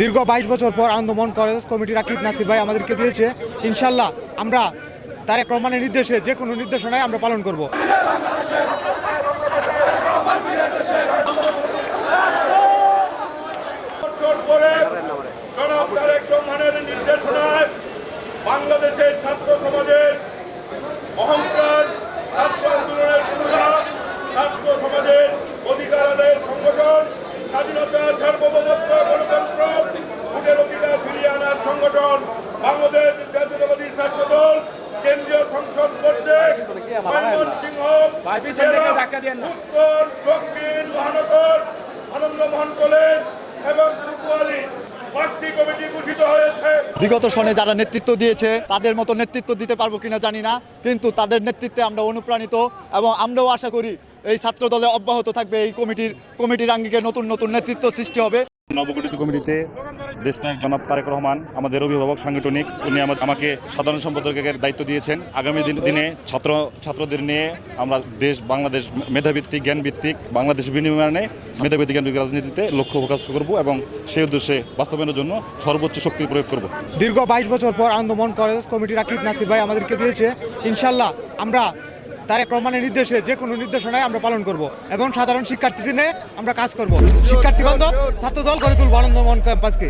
দীর্ঘ বাইশ বছর পর আনন্দমোহন কলেজ কমিটির আকিব নাসির ভাই আমাদেরকে দিয়েছে, ইনশাল্লাহ আমরা তারেক রহমানের নির্দেশে যে কোনো নির্দেশনায় আমরা পালন করব। বাংলাদেশ জাতীয়তাবাদী ছাত্র দল কেন্দ্রীয় সংসদ কর্তৃক জেলা, উত্তর দক্ষিণ মহানগর আনন্দমোহন কলেজ এবং কুকুয়ালি বিগত সনে যারা নেতৃত্ব দিয়েছে তাদের মতো নেতৃত্ব দিতে পারব কিনা জানি না কিন্তু তাদের নেতৃত্বে আমরা অনুপ্রাণিত এবং আমরাও আশা করি এই ছাত্র দলে অব্যাহত থাকবে এই কমিটির কমিটির আঙ্গিকে নতুন নতুন নেতৃত্ব সৃষ্টি হবে। নবগঠিত কমিটিতে দেশনায়ক জনাব তারেক রহমান, আমাদের অভিভাবক সাংগঠনিক, উনি আমা- আমাকে সাধারণ সম্পাদকের দায়িত্ব দিয়েছেন। আগামী দিন- ছাত্র, ছাত্রদের নিয়ে আমরা দেশ, বাংলাদেশ মেধাভিত্তিক, জ্ঞানভিত্তিক, বাংলাদেশ বিনিময়ে মেধাভিত্তিক, জ্ঞানভিত্তিক রাজনীতিতে লক্ষ্য ফোকাস করব এবং সেই উদ্দেশ্যে বাস্তবায়নের জন্য সর্বোচ্চ শক্তি প্রয়োগ করব। দীর্ঘ বাইশ বছর পর আনন্দমোহন কলেজ কমিটির আকিব নাসির ভাই আমাদেরকে দিয়েছে, ইনশাল্লাহ আমরা তারেক রহমানের নির্দেশে যে কোনো নির্দেশনায় আমরা পালন করব। এবং সাধারণ শিক্ষার্থীদের নিয়ে আমরা কাজ করব। শিক্ষার্থী বান্ধব ছাত্র দল গড়ে তুলব আনন্দমোহন ক্যাম্পাসকে